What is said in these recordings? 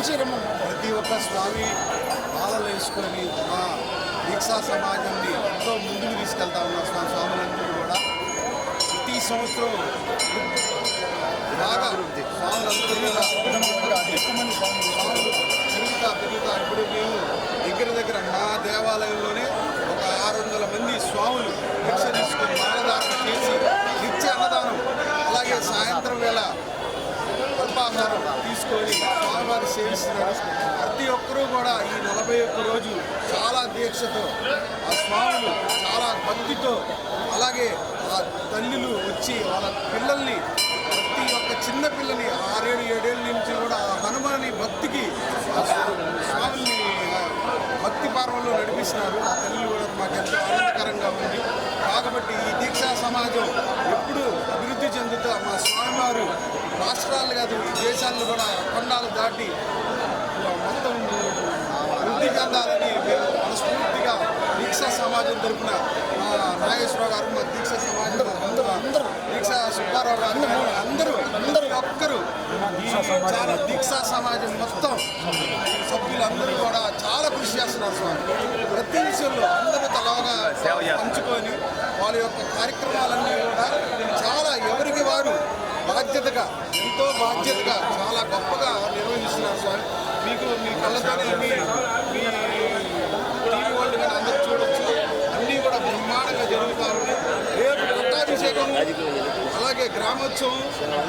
ప్రతి ఒక్క స్వామి బాధలు వేసుకొని మా దీక్షా సమాజాన్ని ఎంతో ముందుకు తీసుకెళ్తా ఉన్నారు స్వామి స్వాములందరూ కూడా ప్రతి సంవత్సరం బాగా స్వాములందరూ కూడా ఎక్కువ మంది స్వాములు పెరుగుతా పెరుగుతా. ఇప్పుడు మేము దగ్గర దగ్గర మా దేవాలయంలోనే ఒక ఆరు వందల మంది స్వాములు దీక్ష తీసుకొని మాలధారణ చేసి నిత్య అన్నదానం అలాగే సాయంత్రం వేళ అల్పాహారం తీసుకొని స్వామివారి సేవిస్తున్నారు ప్రతి ఒక్కరూ కూడా ఈ నలభై ఒక్క రోజు చాలా దీక్షతో ఆ స్వాములు చాలా భక్తితో అలాగే ఆ తల్లులు వచ్చి వాళ్ళ పిల్లల్ని ప్రతి ఒక్క చిన్న పిల్లని ఆరేడు ఏడేళ్ళ నుంచి కూడా ఆ హనుమాని భక్తికి ఆ స్వామిని భక్తి పార్వంలో నడిపిస్తున్నారు. ఆ తల్లి కూడా మాకు ఎంతో ఆనందకరంగా ఉంది కాబట్టి ఈ దీక్షా సమాజం ఎప్పుడు అభివృద్ధి చెందుతూ మా స్వామివారు రాష్ట్రాలు కాదు దేశాలను కూడా ఖండాలు దాటి మొత్తం వృద్ధి చెందాలని మేము మనస్ఫూర్తిగా దీక్షా సమాజం తరపున మా నాగేశ్వరరావు గారు మా దీక్షా సమాజం అందరూ దీక్షా సుబ్బారావు గారు అందరూ అందరూ ఒక్కరు ఈ చాలా దీక్షా సమాజం మొత్తం సభ్యులందరూ కూడా చాలా కృషి చేస్తున్నారు స్వామి. ప్రతి విషయంలో అందరూ తలవగా పంచుకొని వాళ్ళ యొక్క కార్యక్రమాలన్నీ కూడా చాలా బాధ్యతగా ఎంతో బాధ్యతగా చాలా గొప్పగా నిర్వహిస్తున్నారు స్వామి. మీకు మీ కళ్ళతోనే మీ మీ టీవీ వాళ్ళు కానీ అందరూ చూడొచ్చు. అన్నీ కూడా బ్రహ్మాండంగా జరుగుతారు రేపు పట్టాభిషేకము అలాగే గ్రామోత్సవం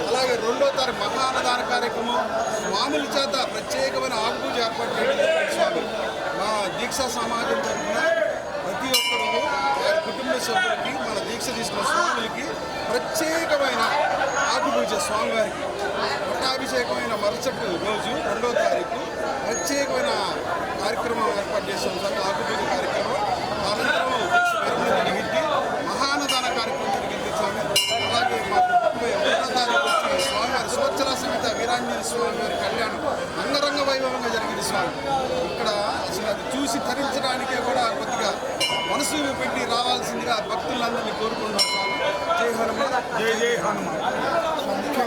అలాగే రెండో తారీఖు మహాన్నదాన కార్యక్రమం స్వాముల చేత ప్రత్యేకమైన ఆకుపూజ ఏర్పాటు చేయడం స్వామి. మా దీక్షా సమాజం తరఫున ప్రతి ఒక్కరూ వారి కుటుంబ సభ్యులకి మన దీక్ష తీసుకున్న స్వాములకి ప్రత్యేకమైన ఆకుపూజ స్వామివారికి పట్టాభిషేకమైన మరుసటి రోజు రెండో తారీఖు ప్రత్యేకమైన కార్యక్రమం ఏర్పాటు చేసాం సార్ ఆకుపూజ కార్యక్రమం. అనంతరం విరమణ జరిగింది మహానదాన కార్యక్రమం జరిగింది స్వామి. అలాగే మాకు తారీఖు వచ్చి స్వామివారి స్వచ్ఛల సమేత వీరాంజనేయ స్వామి వారి కళ్యాణం అంగరంగ వైభవంగా జరిగింది స్వామి. ఇక్కడ అసలు అది చూసి తరించడానికే కూడా కొద్దిగా మనసు పెట్టి రావాల్సిందిగా భక్తులందరినీ కోరుకుంటున్నాం. స్వామి జై హనుమాన్ జై జై హనుమాన్